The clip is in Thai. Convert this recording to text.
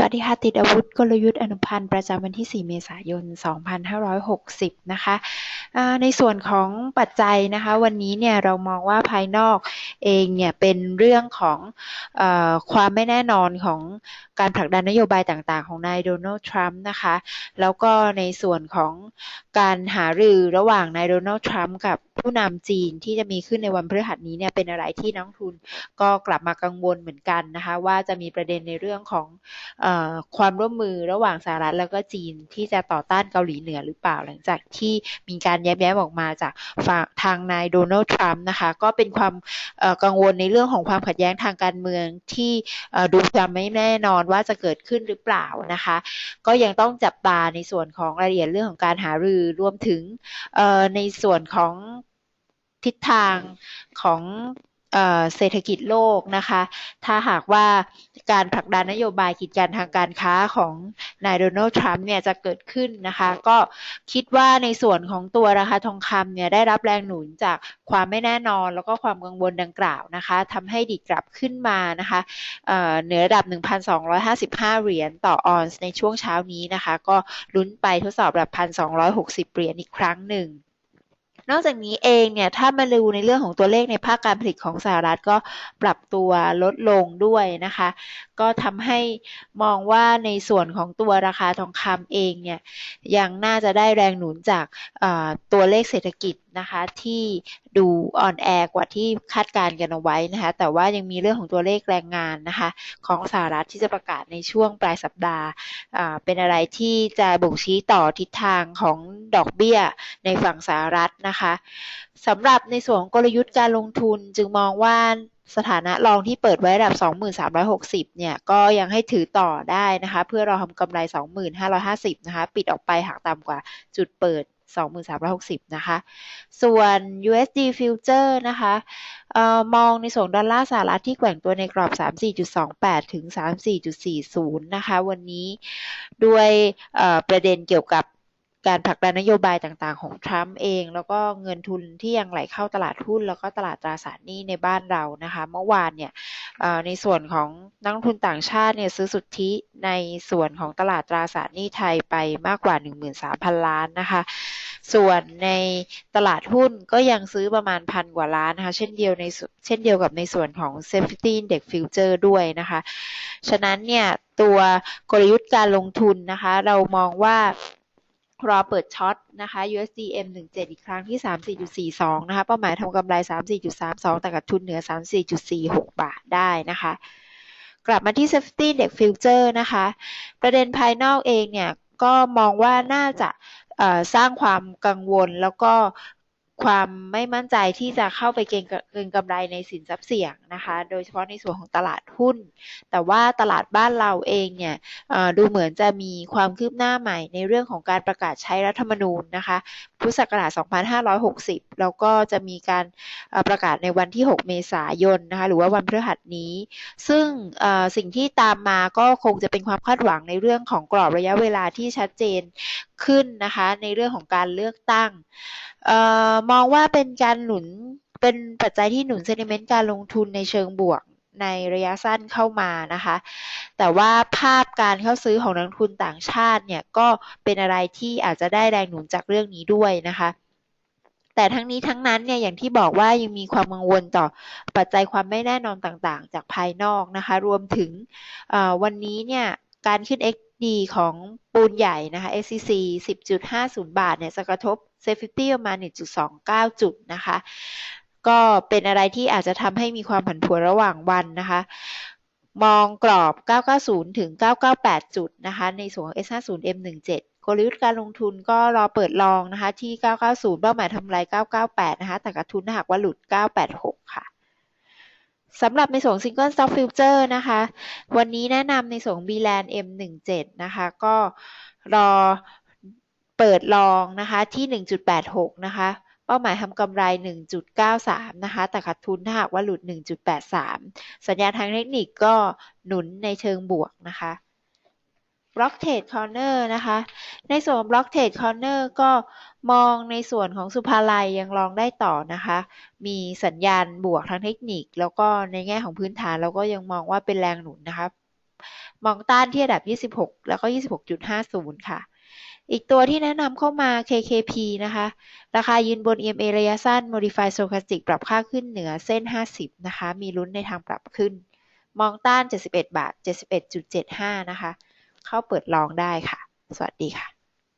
สวัสดีค่ะ ติดอาวุธกลยุทธ์อนุพันธ์ประจำวันที่ 4 เมษายน 2560 นะคะในส่วนของปัจจัยนะคะ วันนี้เนี่ยเรามองว่าภายนอกเองเนี่ยเป็นเรื่องของอความไม่แน่นอนของ การผลักดันนโยบายต่างๆ ของนายโดนัลด์ทรัมป์นะคะ แล้วก็ในส่วนของการหารือระหว่างนายโดนัลด์ทรัมป์กับผู้นำจีนที่จะมีขึ้นในวันพฤหัสนี้เนี่ยเป็นอะไรที่นักทุนก็กลับมากังวลเหมือนกันนะคะ ว่าจะมีประเด็นในเรื่องของอความร่วมมือระหว่างสหรัฐแล้วก็จีนที่จะต่อต้านเกาหลีเหนือหรือเปล่าหลังจากที่มีการแย้มๆออกมาจากฝั่งทางนายโดนัลด์ทรัมป์นะคะก็เป็นความกังวลในเรื่องของความขัดแย้งทางการเมืองที่ดูจะไม่แน่นอนว่าจะเกิดขึ้นหรือเปล่านะคะ ก็ยังต้องจับตาในส่วนของรายละเอียดเรื่องของการหารือรวมถึงในส่วนของทิศทางของ เศรษฐกิจโลกนะคะ ถ้าหากว่าการผลักดันนโยบายกีดกันทางการค้าของนายโดนัลด์ทรัมป์เนี่ยจะเกิดขึ้นนะคะ ก็คิดว่าในส่วนของตัวราคาทองคำเนี่ยได้รับแรงหนุนจากความไม่แน่นอนแล้วก็ความกังวลดังกล่าวนะคะทำให้ดิดกลับขึ้นมานะคะเหนือระดับ 1,255 เหรียญต่อออนซ์ในช่วงเช้านี้นะคะ ก็ลุ้นไปทดสอบระดับ 1,260 เหรียญอีกครั้งหนึ่ง นอกจากนี้เองเนี่ยถ้ามาดูในเรื่องของตัวเลขในภาคการผลิตของสหรัฐก็ปรับตัวลดลงด้วยนะคะ ก็ทำให้มองว่าในส่วนของตัวราคาทองคำเองเนี่ยยังน่าจะได้แรงหนุนจากตัวเลขเศรษฐกิจนะคะที่ดูอ่อนแอกว่าที่คาดการณ์กันเอาไว้นะคะแต่ว่ายังมีเรื่องของตัวเลขแรงงานนะคะของสหรัฐที่จะประกาศในช่วงปลายสัปดาห์เป็นอะไรที่จะบ่งชี้ต่อทิศทางของดอกเบี้ยในฝั่งสหรัฐนะคะสำหรับในส่วนของกลยุทธ์การลงทุนจึงมองว่าสถานะรองที่เปิดไว้ระดับ 2360 เนี่ย ก็ยังให้ถือต่อได้นะคะ เพื่อราทำกำไร 2550 นะคะ ปิดออกไปหากต่ำกว่าจุดเปิด 2360 นะคะ ส่วน USD future นะคะออมองในส่วนดอลลาร์สหรัฐที่แกว่งตัวในกรอบ 34.28 ถึง 34.40 นะคะ วันนี้ด้วยประเด็นเกี่ยวกับ การผลักดันนโยบายต่างๆ ของทรัมป์เอง แล้วก็เงินทุนที่ยังไหลเข้าตลาดหุ้น แล้วก็ตลาดตราสารหนี้ในบ้านเรานะคะ เมื่อวานเนี่ยในส่วนของนักทุนต่างชาติเนี่ยซื้อสุทธิในส่วนของตลาดตราสารหนี้ไทยไปมากกว่า 13,000 ล้านนะคะ ส่วนในตลาดหุ้นก็ยังซื้อประมาณพันกว่าล้านนะคะ เช่นเดียวในเช่นเดียวกับในส่วนของ Safety Index Future ด้วยนะคะ ฉะนั้นเนี่ยตัวกลยุทธ์การลงทุนนะคะ เรามองว่า รอเปิดช็อตนะคะ USD M17 อีกครั้งที่ 34.42 นะคะ เป้าหมายทำกำไร 34.32 แต่กับทุนเหนือ 34.46 บาทได้นะคะ กลับมาที่ Safety Index Future นะคะ ประเด็นภายนอกเองเนี่ย ก็มองว่าน่าจะสร้างความกังวลแล้วก็ ความไม่มั่นใจที่จะเข้าไปเก็งเกินกำไรในสินทรัพย์เสี่ยงนะคะ โดยเฉพาะในส่วนของตลาดหุ้น แต่ว่าตลาดบ้านเราเองเนี่ยดูเหมือนจะมีความคืบหน้าใหม่ในเรื่องของการประกาศใช้รัฐธรรมนูญนะคะ พุทธศักราช 2560 แล้วก็จะมีการประกาศในวันที่ 6 เมษายนนะคะ หรือว่าวันพฤหัสนี้ ซึ่งสิ่งที่ตามมาก็คงจะเป็นความคาดหวังในเรื่องของกรอบระยะเวลาที่ชัดเจน ขึ้นนะคะ ในเรื่องของการเลือกตั้งออมองว่าเป็นการหนุนเป็นปัจจัยที่หนุนเซนิเมนต์การลงทุนในเชิงบวกในระยะสั้นเข้ามานะคะ แต่ว่าภาพการเข้าซื้อของนักทุนต่างชาติเนี่ยก็เป็นอะไรที่อาจจะได้แรงหนุนจากเรื่องนี้ด้วยนะคะแต่ทั้งนี้ทั้งนั้นเนี่ยอย่างที่บอกว่ายังมีความกังวลต่อปัจจัยความไม่แน่นอนต่างๆ จากภายนอกนะคะ รวมถึงวันนี้เนี่ยการขึ้น XD ของปูนใหญ่นะคะ SCC 10.50 บาทเนี่ยจะกระทบ Safety ประมาณ 1.29 จุดนะคะ ก็เป็นอะไรที่อาจจะทำให้มีความผันผวนระหว่างวันนะคะ มองกรอบ 990 ถึง 998 จุดนะคะ ในส่วนของ S50 M17 กลยุทธ์การลงทุนก็รอเปิดลองนะคะ ที่ 990 เป้าหมายทำไร 998 นะคะ แต่กระทุนหากว่าหลุด 986 ค่ะ สำหรับในส่วน Single Stock Future นะคะ วันนี้แนะนำในส่วน B-Land M17 นะคะ ก็รอเปิดลองนะคะที่ 1.86 นะคะ เป้าหมายทำกำไร 1.93 นะคะ แต่ขาดทุนถ้าหากว่าหลุด 1.83 สัญญาณทางเทคนิคก็หนุนในเชิงบวกนะคะ บล็อกเทรดคอร์เนอร์นะคะ ในส่วนบล็อกเทรดคอร์เนอร์ก็มองในส่วนของสุภาลัยยังลองได้ต่อนะคะ มีสัญญาณบวกทั้งเทคนิค แล้วก็ในแง่ของพื้นฐานเราก็ยังมองว่าเป็นแรงหนุนนะคะ มองต้านที่ระดับ 26 แล้วก็ 26.50 ค่ะอีกตัวที่แนะนำเข้ามา KKP นะคะ ราคายืนบน EMA ระยะสั้น Modified Stochastic ปรับค่าขึ้นเหนือเส้น 50 นะคะ มีลุ้นในทางปรับขึ้น มองต้าน 71 บาท 71.75 นะคะ เข้าเปิดลองได้ค่ะ สวัสดีค่ะ